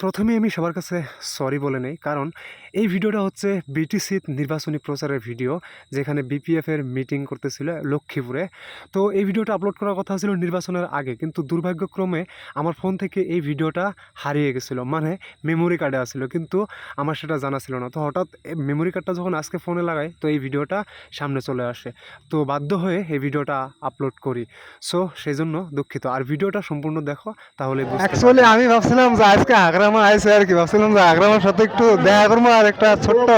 প্রথমে আমি সবার কাছে সরি বলে নেই কারণ এই ভিডিওটা হচ্ছে বিটিসি নির্বাচনী প্রচারের ভিডিও যেখানে বিপিএফ এর মিটিং করতেছিল লক্ষ্মীপুরে। তো এই ভিডিওটা আপলোড করার কথা ছিল নির্বাচনের আগে কিন্তু দুর্ভাগ্যক্রমে আমার ফোন থেকে এই ভিডিওটা হারিয়ে গেছিল মানে মেমোরি কার্ডে আসছিল কিন্তু আমার সেটা জানা ছিল না। তো হঠাৎ মেমোরি কার্ডটা যখন আজকে ফোনে লাগাই তো এই ভিডিওটা সামনে চলে আসে। তো বাধ্য হয়ে এই ভিডিওটা আপলোড করি। সো সেই জন্য দুঃখিত। আর ভিডিওটা সম্পূর্ণ দেখো তাহলে অ্যাকচুয়ালি আমি ভাবছিলাম যে আজকে আগ্রামা আইসে আর কি ভাবছিলাম যে আগ্রামার সাথে একটু দেখা করব আর একটা ছোট্ট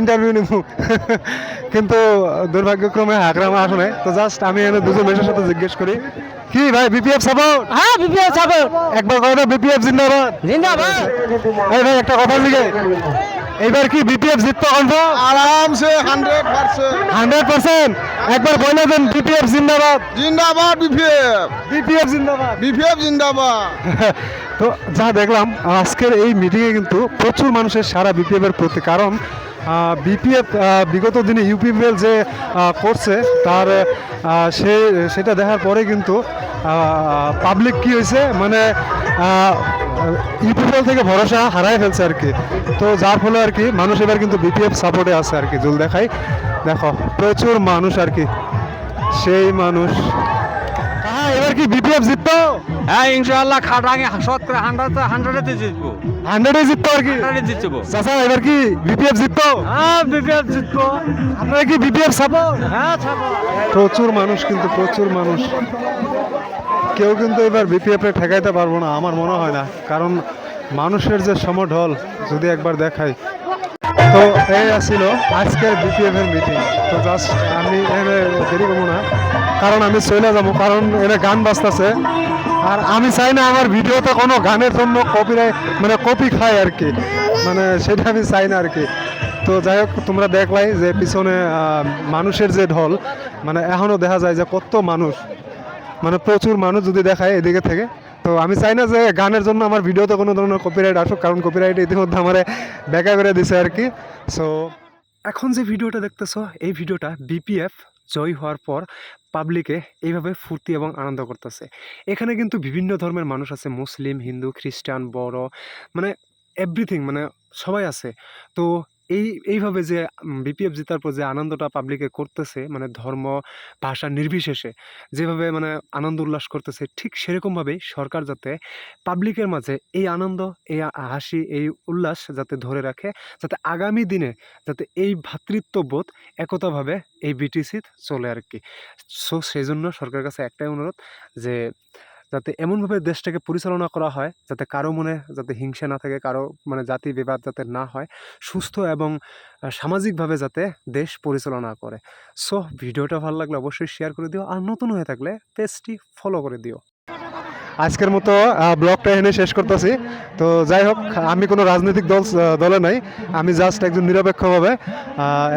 ইন্টারভিউ নিব। কিন্তু দুর্ভাগ্যক্রমে আগ্রামা আসে নাই। তো জাস্ট আমি এনে দুজন মেয়ের সাথে জিজ্ঞেস করি কি ভাই বিপিএফ সাপোর্ট হ্যাঁ বিপিএফ সাপোর্ট একবার কথা বিপিএফ জিন্দাবাদ? জিন্দাবাদ। এই ভাই একটা কথা লিখে। এইবার কি বিপিএফ জিততে কনফার্ম? আরামসে হান্ড্রেড পার্সেন্ট হান্ড্রেড পার্সেন্ট একবার বলে দেন বিপিএফ জিন্দাবাদ। জিন্দাবাদ বিপিএফ বিপিএফ জিন্দাবাদ। বিপিএফ জিন্দাবাদ। তো যা দেখলাম আজকের এই মিটিংয়ে কিন্তু প্রচুর মানুষের সারা বিপিএফ এর প্রতি কারণ বিপিএফ বিগত দিনে ইউপিপিএল যে করছে তার সে সেটা দেখার পরে কিন্তু পাবলিক কি হয়েছে? মানে ইউপিপিএল থেকে ভরসা হারাই ফেলছে আর কি। তো যার ফলে আর কি মানুষ এবার কিন্তু বিপিএফ সাপোর্টে আছে আর কি, জুল দেখাই দেখো, প্রচুর মানুষ আর কি, সেই মানুষ। হ্যাঁ এবার কি বিপিএফ জিততো হ্যাঁ ইনশাআল্লাহ খাটাঙ্গে শতকরা হান্ড্রেড হান্ড্রেডে জিতবো। হান্ড্রেডে জিততো আর কি? হান্ড্রেডে জিতবো। চাচা এবার কি বিপিএফ জিততো হ্যাঁ বিপিএল জিতবো। আপনারা কি বিপিএফ সাপোর্ট হ্যাঁ ছাপো প্রচুর মানুষ কিন্তু প্রচুর মানুষ। কেউ কিন্তু এবার বিপিএফ এ ঠেকাইতে পারব না আমার মনে হয় না। কারণ মানুষের যে সমঢল যদি একবার দেখাই। তো এই আসছিল আজকের বিপিএফ এর মিটিং তো জাস্ট আমি এনে দেরি করব না। কারণ আমি চলে যাব কারণ এনে গান বাজতেছে। আর আমি চাই না আমার ভিডিওতে কোনো গানের জন্য কপিরাই মানে কপি খায় আর কি। মানে সেটা আমি চাই না আর কি। তো যাই হোক, তোমরা দেখলাই যে পিছনে মানুষের যে ঢল মানে এখনও দেখা যায় যে কত মানুষ মানে প্রচুর মানুষ যদি দেখায় এদিকে থেকে। তো আমি চাই না যে গানের জন্য আমার ভিডিওতে কোনো ধরনের কপিরাইট আসুক, কারণ কপিরাইট ইতিমধ্যে আমার ব্যাকা করে দিছে আর কি। সো এখন যে ভিডিওটা দেখতেছো, এই ভিডিওটা বিপিএফ জয় হওয়ার পর পাবলিকে এইভাবে ফুর্তি এবং আনন্দ করতেছে। এখানে কিন্তু বিভিন্ন ধর্মের মানুষ আছে, মুসলিম, হিন্দু, খ্রিস্টান, বড় মানে এভরিথিং মানে সবাই আছে। তো এই, এইভাবে যে বিপিএফ জেতার পর যে আনন্দটা পাবলিকে করতেছে মানে ধর্ম, ভাষা নির্বিশেষে যেভাবে মানে আনন্দ উল্লাস করতেছে, ঠিক সেরকমভাবেই সরকার যাতে পাবলিকের মাঝে এই আনন্দ, এই হাসি, এই উল্লাস যাতে ধরে রাখে, যাতে আগামী দিনে যাতে এই ভ্রাতৃত্ববোধ একতাভাবে এই বিটিসি চলে আর কি সো সেই জন্য সরকারের কাছে একটাই অনুরোধ যে যাতে এমনভাবে দেশটাকে পরিচালনা করা হয় যাতে কারও মনে যাতে হিংসা না থাকে, কারও মানে জাতি বিবাদ যাতে না হয়, সুস্থ এবং সামাজিকভাবে যাতে দেশ পরিচালনা করে। সো ভিডিওটা ভালো লাগলে অবশ্যই শেয়ার করে দিও আর নতুন হয়ে থাকলে পেজটি ফলো করে দিও। আজকের মতো ব্লগটা এখানে শেষ করতেছি। তো যাই হোক, আমি কোনো রাজনৈতিক দল দলে নাই। আমি জাস্ট একজন নিরপেক্ষভাবে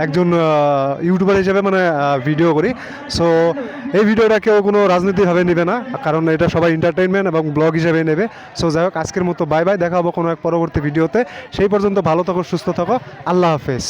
একজন ইউটিউবার হিসেবে মানে ভিডিও করি। সো এই ভিডিওটা কেউ কোনো রাজনীতিভাবে নেবে না, কারণ এটা সবাই এন্টারটেনমেন্ট এবং ব্লগ হিসেবে নেবে। সো যাই হোক, আজকের মতো বাই বাই দেখা হব কোনো এক পরবর্তী ভিডিওতে সেই পর্যন্ত ভালো থাকো, সুস্থ থাকো। আল্লাহ হাফেজ।